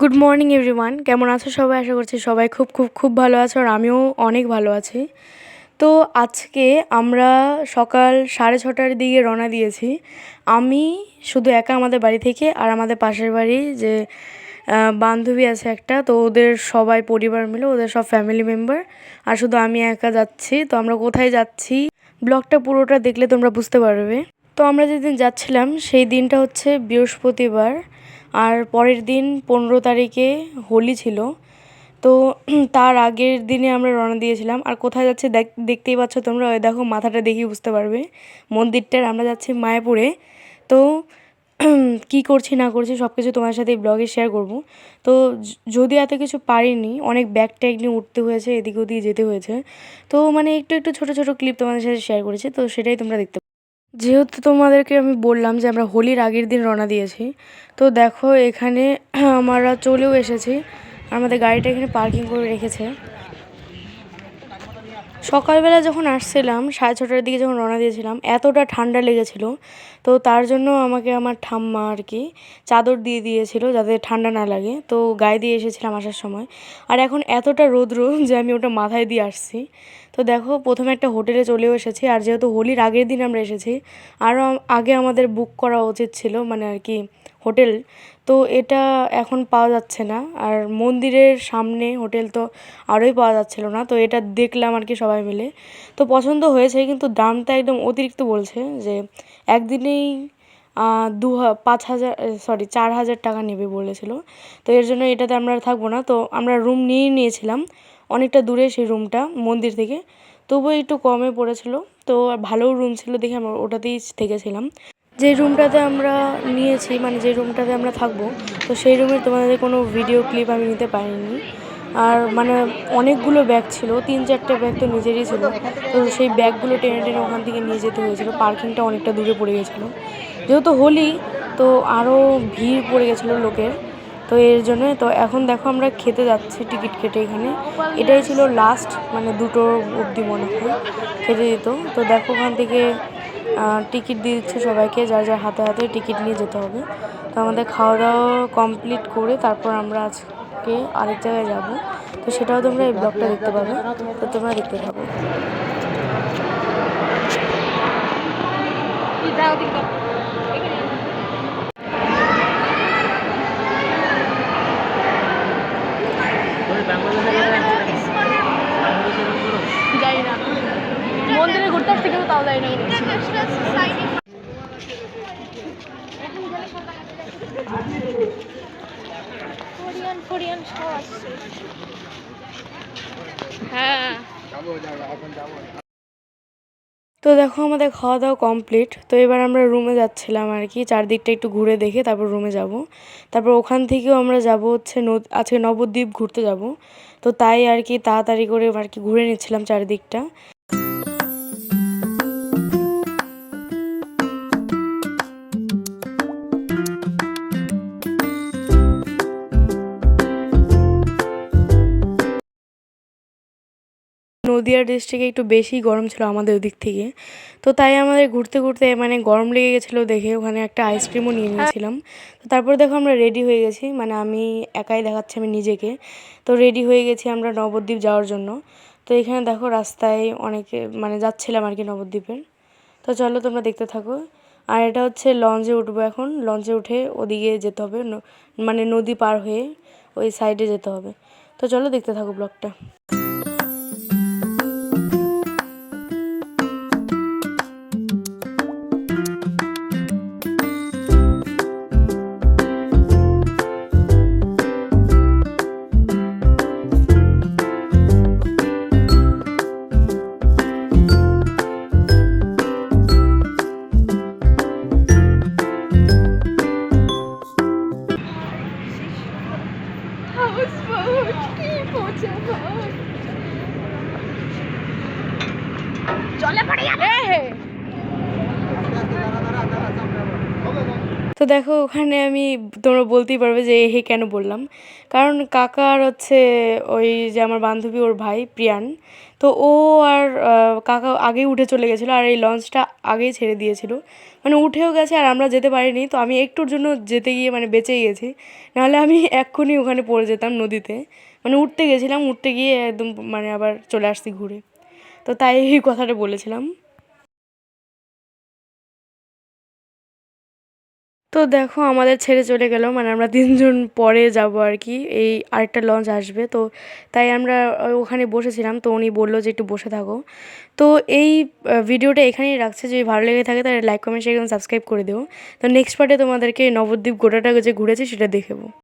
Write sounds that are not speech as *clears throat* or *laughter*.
Good morning everyone কেমন আছো সবাই? আশা করছি সবাই খুব খুব খুব ভালো আছো আর আমিও অনেক ভালো আছি। তো আজকে আমরা সকাল সাড়ে ছটার দিকে রওনা দিয়েছি। আমি শুধু একা আমাদের বাড়ি থেকে আর আমাদের পাশের বাড়ি যে বান্ধবী আছে একটা, তো ওদের সবাই পরিবার মিলে, ওদের সব ফ্যামিলি মেম্বার আর শুধু আমি একা যাচ্ছি। তো আমরা কোথায় যাচ্ছি? ব্লগটা পুরোটা দেখলে তোমরা বুঝতে পারবে। তো আমরা যেদিন যাচ্ছিলাম, সেই দিনটা হচ্ছে বৃহস্পতিবার। আর পরের দিন পনেরো তারিখে হোলি ছিল। তো তার আগের দিনে আমরা রওনা দিয়েছিলাম। আর কোথায় যাচ্ছি দেখ- দেখতেই পাচ্ছ তোমরা? ওই দেখো, মাথাটা দেখেই বুঝতে পারবে। মন্দিরটার, আমরা যাচ্ছি মায়াপুরে। তো *clears throat* কি করছি, না করছি সব কিছু তোমার সাথে এই ব্লগে শেয়ার করব। তো যদি এত কিছু পারিনি, অনেক ব্যাগ ট্যাগ নিয়ে উঠতে হয়েছে, এদিকে ওদিকে যেতে হয়েছে। তো মানে একটু একটু ছোট ছোট ক্লিপ তোমাদের সাথে শেয়ার করেছি। তো সেটাই তোমরা দেখতে যেহেতু তোমাদেরকে আমি বললাম যে আমরা হোলির আগের দিন রওনা দিয়েছি, তো দেখো এখানে *clears throat* আমরা চলেও এসেছি। আমাদের গাড়িটা এখানে পার্কিং করে রেখেছে। সকালবেলা যখন আসছিলাম, সাড়ে ছটার দিকে যখন রওনা দিয়েছিলাম, এতটা ঠান্ডা লেগেছিল। তো তার জন্য আমাকে আমার ঠাম্মা আর কি চাদর দিয়ে দিয়েছিল যাতে ঠান্ডা না লাগে। তো গায়ে দিয়ে এসেছিলাম আসার সময়। আর এখন এতটা রৌদ্র *laughs* যে আমি ওটা মাথায় দিয়ে আসছি। তো দেখো, প্রথমে একটা হোটেলে চলেও এসেছি। আর যেহেতু হোলির আগের দিন আমরা এসেছি, আরও আগে আমাদের বুক করা উচিত ছিল মানে আর কি হোটেল। তো এটা এখন পাওয়া যাচ্ছে না। আর মন্দিরের সামনে হোটেল তো আরোই পাওয়া যাচ্ছিল না। তো এটা দেখলাম আর কি সবাই মিলে। তো পছন্দ হয়েছে, কিন্তু দামটা একদম অতিরিক্ত বলছে যে একদিনেই দু পাঁচ হাজার সরি চার হাজার টাকা নেবে বলেছিল। তো এর জন্য এটাতে আমরা থাকব না। তো আমরা রুম নিয়েই নিয়েছিলাম। অনেকটা দূরে সেই রুমটা মন্দির থেকে। তবুও একটু কমে পড়েছিল। তো ভালো রুম ছিল দেখে আমরা ওটাতেই থেকেছিলাম। যে রুমটাতে আমরা নিয়েছি মানে যে রুমটাতে আমরা থাকব, তো সেই রুমের তোমাদের কোনো ভিডিও ক্লিপ আমি নিতে পারিনি। আর মানে অনেকগুলো ব্যাগ ছিল, তিন চারটে ব্যাগ তো নিজেরই ছিল। তো সেই ব্যাগগুলো টেনে টেনে ওখান থেকে নিয়ে যেতে হয়েছিল। পার্কিংটা অনেকটা দূরে পড়ে গেছিল। যেহেতু হোলি, তো আরও ভিড় পড়ে গেছিল লোকের। তো এর জন্য, তো এখন দেখো আমরা খেতে যাচ্ছি টিকিট কেটে এখানে। এটাই ছিল লাস্ট মানে দুটো অবধি মনে হয়, খেতে দিত তো দেখো ওখান থেকে টিকিট দিয়ে দিচ্ছে সবাইকে, যার যার হাতে হাতে টিকিট নিয়ে যেতে হবে। তো আমাদের খাওয়া দাওয়া কমপ্লিট করে তারপর আমরা আজকে আরেক জায়গায় যাব। তো সেটাও তোমরা এই ব্লগটা দেখতে পাবে। তো তোমরা দেখতে পাবো না মন্দিরে কোরিয়ান কোরিয়ান সব হ্যাঁ। তো দেখো আমাদের খাওয়া দাওয়া কমপ্লিট তো এবার আমরা রুমে যাচ্ছিলাম আর কি। চারদিকটা একটু ঘুরে দেখে তারপর রুমে যাব। তারপর ওখান থেকেও আমরা যাব হচ্ছে নদ- আজকে নবদ্বীপ ঘুরতে যাব। তো তাই আর কি তাড়াতাড়ি করে আর কি ঘুরে নিচ্ছিলাম চারিদিকটা। নদিয়া ডিস্ট্রিক্টে একটু বেশি গরম ছিল আমাদের ওদিক থেকে। তো তাই আমাদের ঘুরতে ঘুরতে মানে গরম লেগে গেছিল দেখে ওখানে একটা আইসক্রিমও নিয়ে নিয়েছিলাম। তো তারপর দেখো আমরা রেডি হয়ে গেছি মানে আমি একাই দেখাচ্ছি আমি নিজেকে। তো রেডি হয়ে গেছি আমরা নবদ্বীপ যাওয়ার জন্য। তো এখানে দেখো রাস্তায় অনেকে মানে যাচ্ছিলাম আর কি নবদ্বীপের। তো চলো তোমরা দেখতে থাকো। আর এটা হচ্ছে লঞ্চে উঠবো এখন। লঞ্চে উঠে ওদিকে যেতে হবে মানে নদী পার হয়ে ওই সাইডে যেতে হবে। তো চলো দেখতে থাকো ব্লগটা তো দেখো, ওখানে আমি, তোমরা বলতেই পারবে যে হে কেন বললাম। কারণ কাকার হচ্ছে ওই যে আমার বান্ধবী, ওর ভাই প্রিয়ান, তো ও আর কাকা আগেই উঠে চলে গেছিল আর এই লঞ্চটা আগেই ছেড়ে দিয়েছিল। মানে উঠেও গেছে আর আমরা যেতে পারিনি, তো আমি একটুর জন্য যেতে গিয়ে মানে বেঁচে গেছি। নাহলে আমি এক্ষুনি ওখানে পড়ে যেতাম নদীতে। মানে উঠতে গেছিলাম, উঠতে গিয়ে একদম মানে আবার চলে আসছি ঘুরে। তো তাই এই কথাটা বলেছিলাম। তো দেখো আমাদের ছেড়ে চলে গেল মানে আমরা তিনজন পরে যাব আর কি। এই আরেকটা লঞ্চ আসবে, তো তাই আমরা ওখানে বসেছিলাম, তো উনি বলল যে একটু বসে থাকো। তো এই ভিডিওটা এখানেই রাখছে, যদি ভালো লেগে থাকে তাহলে লাইক কমেন্ট শেয়ার এবং সাবস্ক্রাইব করে দেবো তো নেক্সট পার্টে তোমাদেরকে নবদ্বীপ গোটাটা যে ঘুরেছি সেটা দেখাবো